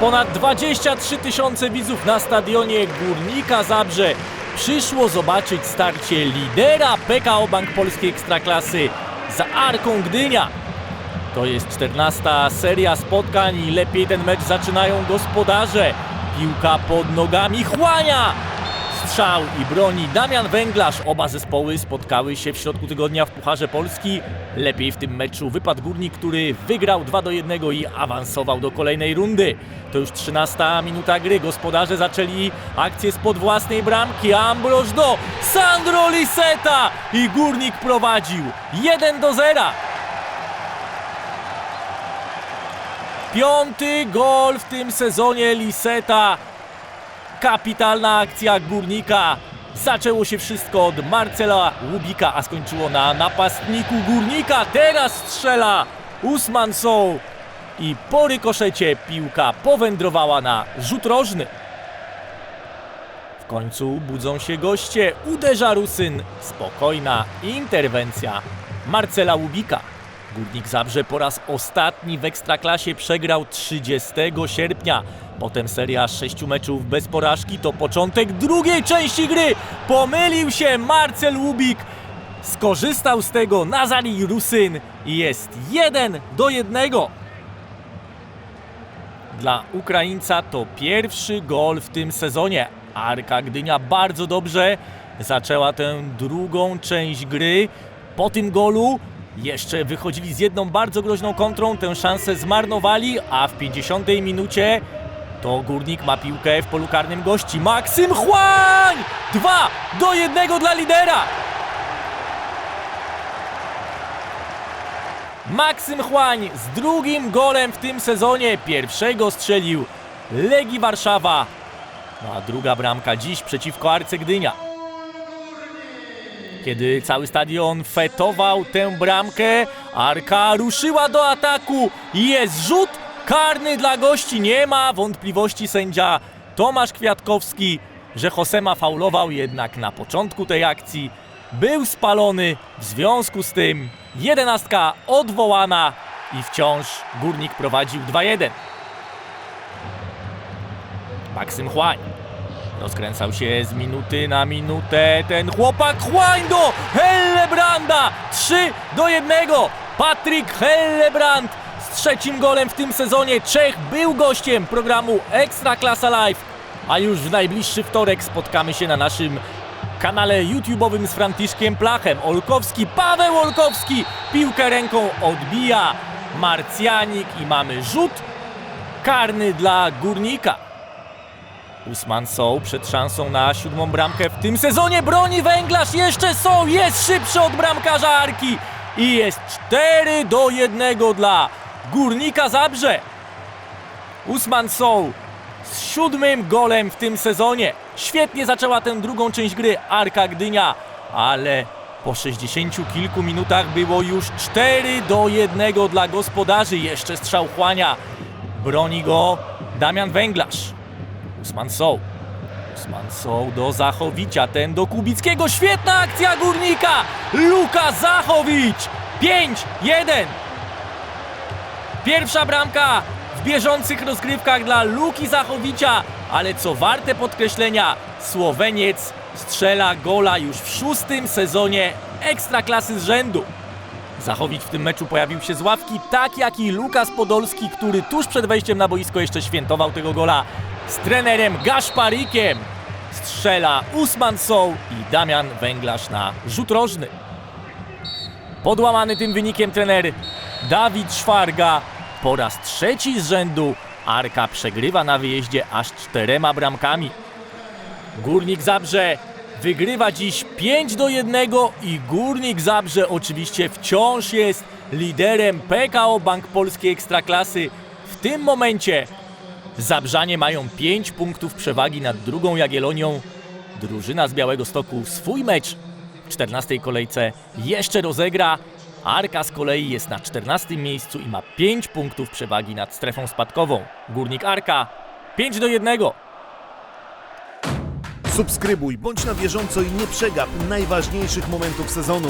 Ponad 23 tysiące widzów na stadionie Górnika Zabrze przyszło zobaczyć starcie lidera PKO Bank Polskiej Ekstraklasy za Arką Gdynia. To jest 14 seria spotkań i lepiej ten mecz zaczynają gospodarze. Piłka pod nogami chłania! Strzał i broni Damian Węglarz. Oba zespoły spotkały się w środku tygodnia w Pucharze Polski. Lepiej w tym meczu wypadł Górnik, który wygrał 2 do 1 i awansował do kolejnej rundy. To już 13 minuta gry. Gospodarze zaczęli akcję spod własnej bramki. Ambroż do Sandro Liseta i Górnik prowadził 1 do 0. Piąty gol w tym sezonie Liseta. Kapitalna akcja Górnika. Zaczęło się wszystko od Marcela Łubika, a skończyło na napastniku Górnika. Teraz strzela Usman Sow i po rykoszecie piłka powędrowała na rzut rożny. W końcu budzą się goście. Uderza Rusyn. Spokojna interwencja Marcela Łubika. Górnik Zabrze po raz ostatni w Ekstraklasie przegrał 30 sierpnia. Potem seria sześciu meczów bez porażki to początek drugiej części gry. Pomylił się Marcel Łubik. Skorzystał z tego Nazari Rusyn i jest 1 do 1. Dla Ukraińca to pierwszy gol w tym sezonie. Arka Gdynia bardzo dobrze zaczęła tę drugą część gry. Po tym golu jeszcze wychodzili z jedną bardzo groźną kontrą, tę szansę zmarnowali, a w 50 minucie to Górnik ma piłkę w polu karnym gości. Maksym Chłań! 2 do 1 dla lidera! Maksym Chłań z drugim golem w tym sezonie. Pierwszego strzelił Legii Warszawa. No a druga bramka dziś przeciwko Arce Gdynia. Kiedy cały stadion fetował tę bramkę, Arka ruszyła do ataku. Jest rzut karny dla gości. Nie ma wątpliwości sędzia Tomasz Kwiatkowski, że Josema faulował jednak na początku tej akcji. Był spalony, w związku z tym jedenastka odwołana i wciąż Górnik prowadził 2-1. Maksym Chłań Rozkręcał się z minuty na minutę ten chłopak Chłań do Hellebranda 3 do 1 Patryk Hellebrand trzecim golem w tym sezonie. Czech był gościem programu Ekstra Klasa Live. A już w najbliższy wtorek spotkamy się na naszym kanale YouTube'owym z Franciszkiem Plachem. Olkowski, Paweł Olkowski piłkę ręką odbija Marcjanik i mamy rzut karny dla Górnika. Usman Sow przed szansą na siódmą bramkę w tym sezonie. Broni węglarz. Jeszcze są, jest szybszy od bramkarza Arki i jest 4 do 1 dla Górnika Zabrze. Usman Sow z siódmym golem w tym sezonie. Świetnie zaczęła tę drugą część gry Arka Gdynia, ale po 60 kilku minutach było już 4 do 1 dla gospodarzy. Jeszcze strzał chłania. Broni go Damian Węglarz. Usman Sow. Usman Sow do Zachowicza, ten do Kubickiego. Świetna akcja górnika! Luka Zachowicz! 5-1. Pierwsza bramka w bieżących rozgrywkach dla Luki Zachowicza, ale co warte podkreślenia, Słoweniec strzela gola już w szóstym sezonie Ekstraklasy z rzędu. Zachowicz w tym meczu pojawił się z ławki, tak jak i Lukas Podolski, który tuż przed wejściem na boisko jeszcze świętował tego gola z trenerem Gaszparikiem. Strzela Usman Sow i Damian Węglarz na rzut rożny. Podłamany tym wynikiem trener Dawid Szwarga po raz trzeci z rzędu Arka przegrywa na wyjeździe aż czterema bramkami. Górnik Zabrze wygrywa dziś 5 do 1 i Górnik Zabrze oczywiście wciąż jest liderem PKO Bank Polskiej Ekstraklasy. W tym momencie Zabrzanie mają 5 punktów przewagi nad drugą Jagiellonią. Drużyna z Białego Stoku swój mecz w 14 kolejce jeszcze rozegra. Arka z kolei jest na 14 miejscu i ma 5 punktów przewagi nad strefą spadkową. Górnik Arka 5 do 1. Subskrybuj, bądź na bieżąco i nie przegap najważniejszych momentów sezonu.